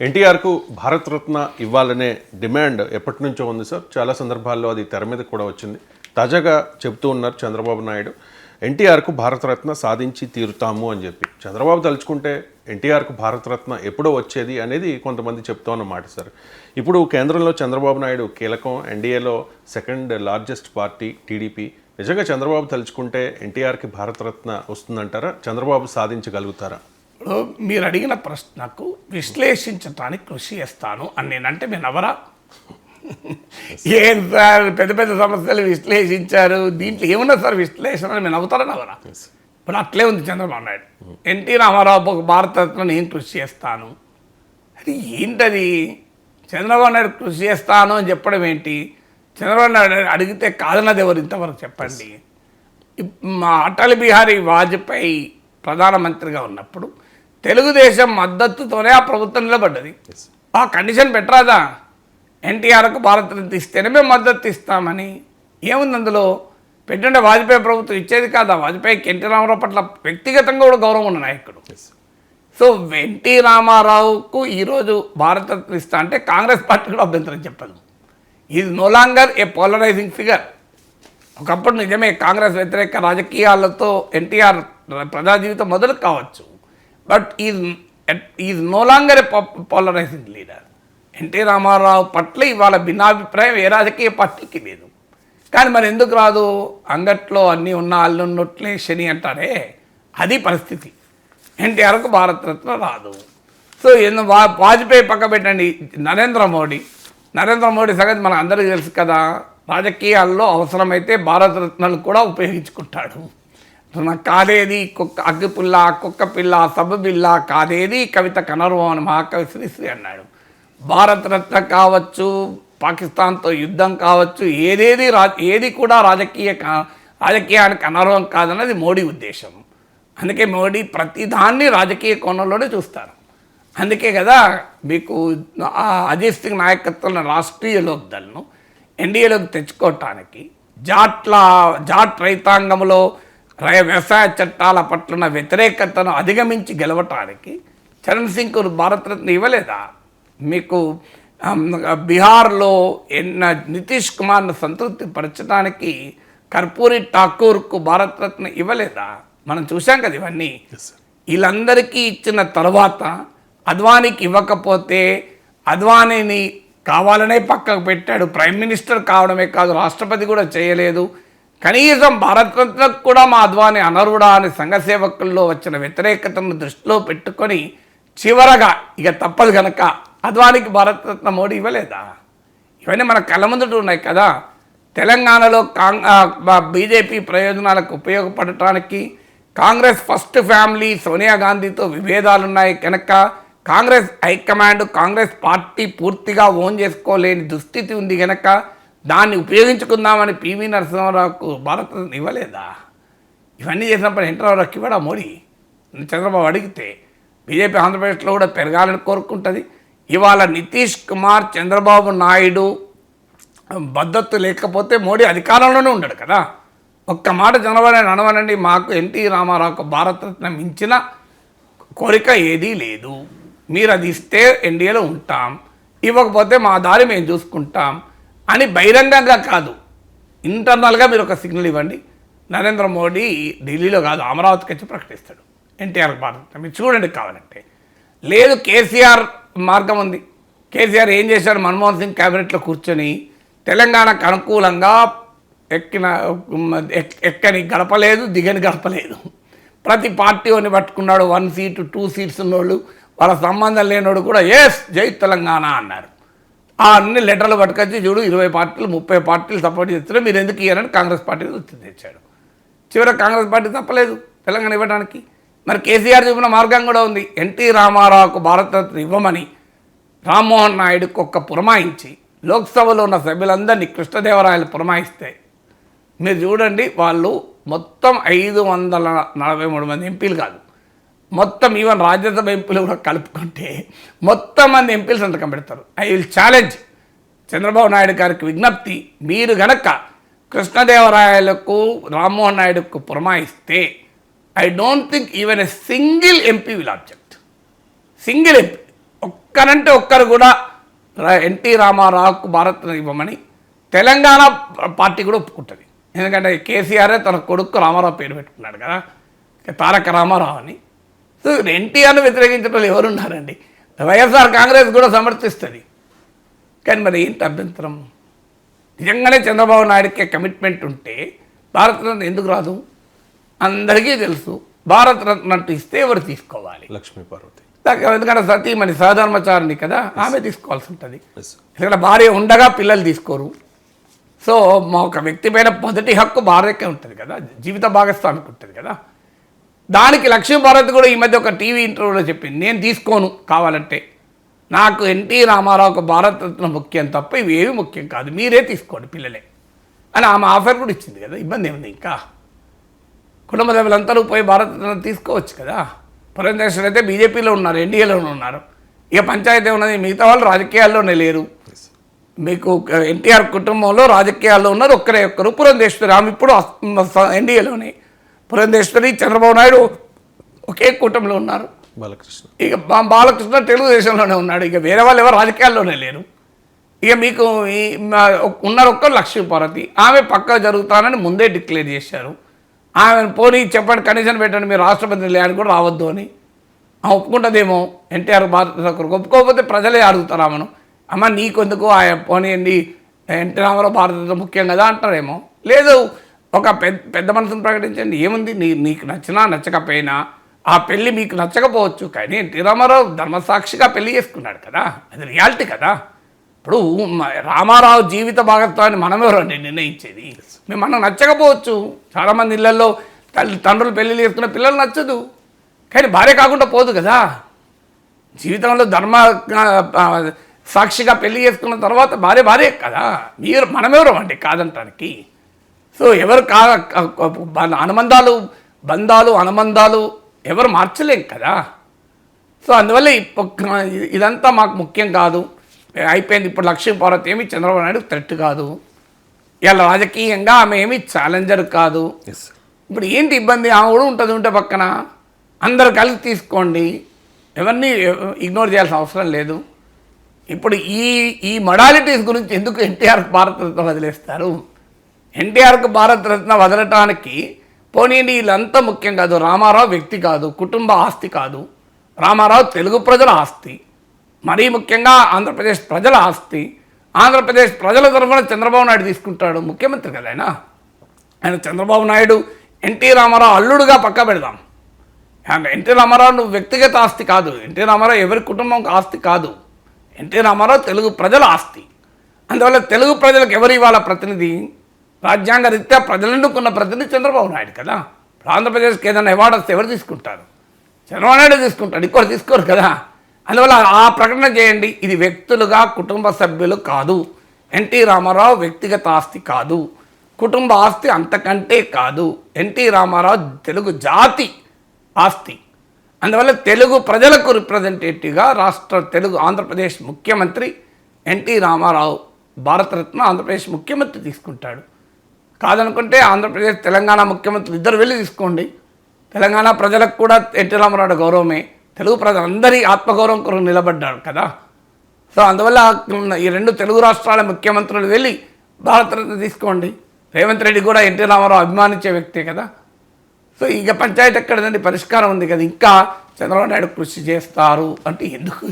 ఎన్టీఆర్కు భారతరత్న ఇవ్వాలనే డిమాండ్ ఎప్పటి నుంచో ఉంది సార్. చాలా సందర్భాల్లో అది తెర మీద కూడా వచ్చింది. తాజాగా చెబుతూ ఉన్నారు చంద్రబాబు నాయుడు ఎన్టీఆర్కు భారతరత్న సాధించి తీరుతాము అని చెప్పి. చంద్రబాబు తలుచుకుంటే ఎన్టీఆర్కు భారతరత్న ఎప్పుడో వచ్చేది అనేది కొంతమంది చెప్తూ అన్నమాట సార్. ఇప్పుడు కేంద్రంలో చంద్రబాబు నాయుడు కీలకం ఎన్డీఏలో సెకండ్ లార్జెస్ట్ పార్టీ టీడీపీ. నిజంగా చంద్రబాబు తలుచుకుంటే ఎన్టీఆర్కి భారతరత్న వస్తుందంటారా? చంద్రబాబు సాధించగలుగుతారా? ఇప్పుడు మీరు అడిగిన ప్రశ్నకు విశ్లేషించటానికి కృషి చేస్తాను అని నేనంటే మీరు నవరా? ఏం సార్ పెద్ద పెద్ద సమస్యలు విశ్లేషించారు దీంట్లో ఏమున్నా సార్ విశ్లేషణ అని మీరు నవ్వుతారా నవరా ఇప్పుడు అట్లే ఉంది చంద్రబాబు నాయుడు. ఎన్టీ రామారావు ఒక భారతరత్న నేను కృషి చేస్తాను. అది ఏంటది? చంద్రబాబు నాయుడు కృషి చేస్తాను అని చెప్పడం ఏంటి? చంద్రబాబు నాయుడు అడిగితే కాదన్నది ఎవరు ఇంతవరకు చెప్పండి? మా అటల్ బిహారీ వాజ్పేయి ప్రధానమంత్రిగా ఉన్నప్పుడు తెలుగుదేశం మద్దతుతోనే ఆ ప్రభుత్వం నిలబడ్డది. ఆ కండిషన్ పెట్టరాదా? ఎన్టీఆర్కు భారతరత్న ఇస్తేనే మేము మద్దతు ఇస్తామని. ఏముంది అందులో? పెట్టుండే వాజ్పేయి ప్రభుత్వం ఇచ్చేది కాదా. వాజ్పేయికి ఎన్టీ రామారావు పట్ల వ్యక్తిగతంగా కూడా గౌరవం ఉన్న నాయకుడు. సో ఎన్టీ రామారావుకు ఈరోజు భారతరత్న ఇస్తా అంటే కాంగ్రెస్ పార్టీ కూడా అభ్యంతరం చెప్పదు. ఇది no longer a polarising figure ఒకప్పుడు నిజమే కాంగ్రెస్ వ్యతిరేక రాజకీయాలతో ఎన్టీఆర్ ప్రజా జీవితం మొదలు కావచ్చు. But is is no longer a polarising leader N T Rama Rao పట్ల ఇవాళ భిన్నాభిప్రాయం ఏ రాజకీయ పార్టీకి లేదు. కానీ మరి ఎందుకు రాదు? అంగట్లో అన్నీ ఉన్న అల్లున్నట్లే శని అంటారే? అది పరిస్థితి. ఎన్టీఆర్కు భారతరత్న రాదు. సో ఎందు వా వాజ్పేయి పక్క పెట్టండి. నరేంద్ర మోడీ. నరేంద్ర మోడీ సంగతి మన అందరికీ తెలుసు కదా. రాజకీయాల్లో అవసరమైతే భారతరత్నాలు కూడా ఉపయోగించుకుంటాడు. కాదేది కుక్క అగ్గిపుల్ల కుక్క పిల్ల సబ్బు కాదేది కవిత కనర్వం అని మహాకవి శ్రీశ్రీ అన్నాడు. భారతరత్న కావచ్చు పాకిస్తాన్తో యుద్ధం కావచ్చు ఏదేది రా ఏది కూడా రాజకీయ కా- రాజకీయానికి అనర్హం కాదన్నది మోడీ ఉద్దేశం. అందుకే మోడీ ప్రతిదాన్ని రాజకీయ కోణంలోనే చూస్తారు. అందుకే కదా మీకు ఆ అజిత్ సింగ్ నాయకత్వంలో రాష్ట్రీయ లోక్దల్ను ఎన్డీఏలోకి తెచ్చుకోవటానికి జాట్ల జాట్ రైతాంగంలో రై- వ్యవసాయ చట్టాల పట్ల వ్యతిరేకతను అధిగమించి గెలవటానికి చరణ్ సింగ్కు భారతరత్న ఇవ్వలేదా? మీకు బీహార్లో ఎన్న నితీష్ కుమార్ను సంతృప్తి పరచడానికి కర్పూరి ఠాకూర్కు భారతరత్న ఇవ్వలేదా? మనం చూసాం కదా ఇవన్నీ. వీళ్ళందరికీ ఇచ్చిన తర్వాత అద్వానీకి ఇవ్వకపోతే అద్వానీని కావాలనే పక్కకు పెట్టాడు. ప్రైమ్ మినిస్టర్ కావడమే కాదు రాష్ట్రపతి కూడా చేయలేదు. కనీసం భారతరత్నకు కూడా మా అద్వాని అనర్హుడా అని సంఘ సేవకుల్లో వచ్చిన వ్యతిరేకతను దృష్టిలో పెట్టుకొని చివరగా ఇక తప్పదు గనక అద్వానికి భారతరత్న మోడీ ఇవ్వలేదా? ఇవన్నీ మన కళ్ళ ముందుట ఉన్నాయి కదా. తెలంగాణలో కాంగ్ బీజేపీ ప్రయోజనాలకు ఉపయోగపడటానికి కాంగ్రెస్ ఫస్ట్ ఫ్యామిలీ సోనియా గాంధీతో విభేదాలు ఉన్నాయి కనుక Congress high command Congress party పూర్తిగా ఓన్ చేసుకోలేని దుస్థితి ఉంది కనుక దాన్ని ఉపయోగించుకుందామని పివి నరసింహారావుకు భారతరత్న ఇవ్వలేదా? ఇవన్నీ చేసినప్పుడు ఎన్టీఆర్కి ఇవ్వడా మోడీ? చంద్రబాబు అడిగితే బీజేపీ ఆంధ్రప్రదేశ్లో కూడా పెరగాలని కోరుకుంటుంది. ఇవాళ నితీష్ కుమార్ చంద్రబాబు నాయుడు మద్దతు లేకపోతే మోడీ అధికారంలోనే ఉండడు కదా. ఒక్క మాట చంద్రబాబు నాయుడు అనవనండి మాకు ఎన్టీ రామారావుకు భారతరత్న మించిన కోరిక ఏదీ లేదు. మీరు అది ఇస్తే ఎన్డీఏలో ఉంటాం. ఇవ్వకపోతే మా దారి మేము చూసుకుంటాం. అని బహిరంగంగా కాదు. ఇంటర్నల్గా మీరు ఒక సిగ్నల్ ఇవ్వండి. నరేంద్ర మోడీ ఢిల్లీలో కాదు అమరావతికి వచ్చి ప్రకటిస్తాడు. ఎన్టీఆర్ భారత మీరు చూడండి కావాలంటే. లేదు కేసీఆర్ మార్గం ఉంది. కేసీఆర్ ఏం చేశారు మన్మోహన్ సింగ్ క్యాబినెట్లో కూర్చొని తెలంగాణకు అనుకూలంగా ఎక్కిన ఎక్- ఎక్కని గడపలేదు దిగని గడపలేదు. ప్రతి పార్టీ అని పట్టుకున్నాడు. వన్ సీటు టూ సీట్స్ ఉన్నోళ్ళు. వాళ్ళ సంబంధం లేనోడు కూడా ఎస్ జై తెలంగాణ అన్నారు. ఆ అన్ని లెటర్లు పట్టుకొచ్చి చూడు ఇరవై పార్టీలు ముప్పై పార్టీలు సపోర్ట్ చేస్తున్నారు. మీరు ఎందుకు ఇయ్యారని కాంగ్రెస్ పార్టీ ఒత్తిడి తెచ్చాడు. చివరికి కాంగ్రెస్ పార్టీ తప్పలేదు తెలంగాణ ఇవ్వడానికి. మరి కేసీఆర్ చూపిన మార్గం కూడా ఉంది. ఎన్టీ రామారావుకు భారతరత్న ఇవ్వమని రామ్మోహన్ నాయుడుకు ఒక్క పురమాయించి లోక్సభలో ఉన్న సభ్యులందరినీ కృష్ణదేవరాయలు పురమాయిస్తే మీరు చూడండి వాళ్ళు మొత్తం ఐదు వందల నలభై మూడు మంది ఎంపీలు కాదు. మొత్తం ఈవెన్ రాజ్యసభ ఎంపీలు కూడా కలుపుకుంటే మొత్తం మంది ఎంపీలు సంతకం పెడతారు. I will challenge Chandrababu Naidu గారికి విజ్ఞప్తి. మీరు గనక కృష్ణదేవరాయలకు రామ్మోహన్ నాయుడుకు పురమాయిస్తే I don't think even a single MP will object. Single MP. ఒక్కరంటే ఒక్కరు కూడా ఎన్టీ రామారావుకు భారత్ ఇవ్వమని తెలంగాణ పార్టీ కూడా ఒప్పుకుంటుంది. ఎందుకంటే కేసీఆరే తన కొడుకు రామారావు పేరు పెట్టుకున్నాడు కదా. తారక రామారావు అని. ఎన్టీఆర్ను వ్యతిరేకించడం వాళ్ళు ఎవరున్నారండి? వైఎస్ఆర్ కాంగ్రెస్ కూడా సమర్థిస్తుంది. కానీ మరి ఏంటి అభ్యంతరం? నిజంగానే చంద్రబాబు నాయుడుకి కమిట్మెంట్ ఉంటే భారతరత్న ఎందుకు రాదు? అందరికీ తెలుసు. భారతరత్న అంటూ ఇస్తే ఎవరు తీసుకోవాలి? లక్ష్మీ పార్వతి దాకా ఎందుకంటే సతీమణి సహధర్మచారిణి కదా ఆమె తీసుకోవాల్సి ఉంటుంది. ఎందుకంటే భార్య ఉండగా పిల్లలు తీసుకోరు. సో మా ఒక వ్యక్తి పైన మొదటి హక్కు భార్యకే ఉంటుంది కదా జీవిత భాగస్వామికి ఉంటుంది కదా. దానికి లక్ష్మీ భారత్ కూడా ఈ మధ్య ఒక టీవీ ఇంటర్వ్యూలో చెప్పింది. నేను తీసుకోను కావాలంటే. నాకు ఎన్టీ రామారావుకు భారతరత్న ముఖ్యం తప్ప ఇవి ఏవి ముఖ్యం కాదు. మీరే తీసుకోండి పిల్లలే. అని ఆమె ఆఫర్ కూడా ఇచ్చింది కదా. ఇబ్బంది ఏముంది ఇంకా? కుటుంబ సభ్యులందరూ పోయి భారతరత్న తీసుకోవచ్చు కదా. పురంధేశ్వరు అయితే బీజేపీలో ఉన్నారు ఎన్డీఏలోనే ఉన్నారు. ఇక పంచాయతీ ఉన్నది మిగతా వాళ్ళు రాజకీయాల్లోనే లేరు. మీకు ఎన్టీఆర్ కుటుంబంలో రాజకీయాల్లో ఉన్నారు ఒక్కరే ఒక్కరు. పురంధేశ్వరి ఆమె ఇప్పుడు ఎన్డీఏలోనే. పురంధేశ్వరి చంద్రబాబు నాయుడు ఒకే కూటమిలో ఉన్నారు. బాలకృష్ణ. ఇక బాలకృష్ణ తెలుగుదేశంలోనే ఉన్నాడు. ఇక వేరే వాళ్ళు ఎవరు రాజకీయాల్లోనే లేరు. ఇక మీకు ఉన్నారు ఒక్కరు లక్ష్మీపార్వతి ఆమె పక్క జరుగుతానని ముందే డిక్లేర్ చేశారు. ఆమె పోనీ చెప్పండి కనీసం పెట్టండి మీరు రాష్ట్రపతి నిలయానికి కూడా రావద్దు అని. ఆమె ఒప్పుకుంటుందేమో ఎన్టీఆర్ భారత ఒప్పుకోకపోతే ప్రజలే అడుగుతారు ఆమెను. అమ్మ నీకెందుకు? ఆ పోనీయండి ఎన్టీ రామారావు భారత ముఖ్యం కదా అంటారేమో. లేదు ఒక పెద్ద పెద్ద మనసును ప్రకటించండి. ఏముంది? నీ నీకు నచ్చినా నచ్చకపోయినా ఆ పెళ్ళి మీకు నచ్చకపోవచ్చు కానీ ఎన్టీ రామారావు ధర్మసాక్షిగా పెళ్ళి చేసుకున్నాడు కదా. అది రియాలిటీ కదా. ఇప్పుడు రామారావు జీవిత భాగత్వాన్ని మనమెవరండి నిర్ణయించేది? మేము మనం నచ్చకపోవచ్చు. చాలామంది ఇళ్ళలో తల్లి తండ్రులు పెళ్ళి చేసుకున్న పిల్లలు నచ్చదు. కానీ భార్య కాకుండా పోదు కదా. జీవితంలో ధర్మ సాక్షిగా పెళ్ళి చేసుకున్న తర్వాత భార్య భార్య కదా. మీరు మనమెవరు అండి కాదంటానికి? సో ఎవరు కా అనుబంధాలు బంధాలు అనుబంధాలు ఎవరు మార్చలేం కదా. సో అందువల్ల ఇదంతా మాకు ముఖ్యం కాదు. అయిపోయింది ఇప్పుడు లక్ష్మీ భారత్ ఏమి చంద్రబాబు నాయుడు థ్రెట్ కాదు. ఇలా రాజకీయంగా ఆమె ఏమి ఛాలెంజర్ కాదు. ఇప్పుడు ఏంటి ఇబ్బంది? ఆమె కూడా ఉంటుంది ఉంటే పక్కన. అందరు కలిసి తీసుకోండి. ఎవరిని ఇగ్నోర్ చేయాల్సిన అవసరం లేదు. ఇప్పుడు ఈ ఈ మొడాలిటీస్ గురించి ఎందుకు ఎన్టీఆర్ భారతరత్న వదిలేస్తారు? ఎన్టీఆర్కు భారతరత్న వదలటానికి పోనీని వీళ్ళంతా ముఖ్యం కాదు. రామారావు వ్యక్తి కాదు కుటుంబ ఆస్తి కాదు. రామారావు తెలుగు ప్రజల ఆస్తి. మరీ ముఖ్యంగా ఆంధ్రప్రదేశ్ ప్రజల ఆస్తి. ఆంధ్రప్రదేశ్ ప్రజల తరఫున చంద్రబాబు నాయుడు తీసుకుంటాడు. ముఖ్యమంత్రి కదా ఆయన? ఆయన చంద్రబాబు నాయుడు ఎన్టీ రామారావు అల్లుడుగా పక్క పెడదాం. ఎన్టీ రామారావు నువ్వు వ్యక్తిగత ఆస్తి కాదు. ఎన్టీ రామారావు ఎవరి కుటుంబం ఆస్తి కాదు. ఎన్టీ రామారావు తెలుగు ప్రజల ఆస్తి. అందువల్ల తెలుగు ప్రజలకు ఎవరు ఇవాళ ప్రతినిధి? రాజ్యాంగ రీత్యా ప్రజలనుకున్న ప్రతినిధి చంద్రబాబు నాయుడు కదా? ఇప్పుడు ఆంధ్రప్రదేశ్కి ఏదైనా అవార్డు వస్తే ఎవరు తీసుకుంటారు? చంద్రబాబు నాయుడు తీసుకుంటాడు ఇంకోటి తీసుకోరు కదా? అందువల్ల ఆ ప్రకటన చేయండి. ఇది వ్యక్తులుగా కుటుంబ సభ్యులు కాదు. ఎన్టీ రామారావు వ్యక్తిగత ఆస్తి కాదు. కుటుంబ ఆస్తి అంతకంటే కాదు. ఎన్టీ రామారావు తెలుగు జాతి ఆస్తి. అందువల్ల తెలుగు ప్రజలకు రిప్రజెంటేటివ్గా రాష్ట్ర తెలుగు ఆంధ్రప్రదేశ్ ముఖ్యమంత్రి ఎన్టీ రామారావు భారతరత్న ఆంధ్రప్రదేశ్ ముఖ్యమంత్రి తీసుకుంటాడు. కాదనుకుంటే ఆంధ్రప్రదేశ్ తెలంగాణ ముఖ్యమంత్రులు ఇద్దరు వెళ్ళి తీసుకోండి. తెలంగాణ ప్రజలకు కూడా ఎన్టీ రామారావు గౌరవమే. తెలుగు ప్రజలందరి ఆత్మగౌరవం కొరకు నిలబడ్డాడు కదా. సో అందువల్ల ఈ రెండు తెలుగు రాష్ట్రాల ముఖ్యమంత్రులు వెళ్ళి భారతరత్న తీసుకోండి. రేవంత్ రెడ్డి కూడా ఎన్టీ రామారావు అభిమానించే వ్యక్తే కదా. సో ఇక పంచాయతీ ఎక్కడదండి? పరిష్కారం ఉంది కదా. ఇంకా చంద్రబాబు నాయుడు కృషి చేస్తారు అంటే ఎందుకు?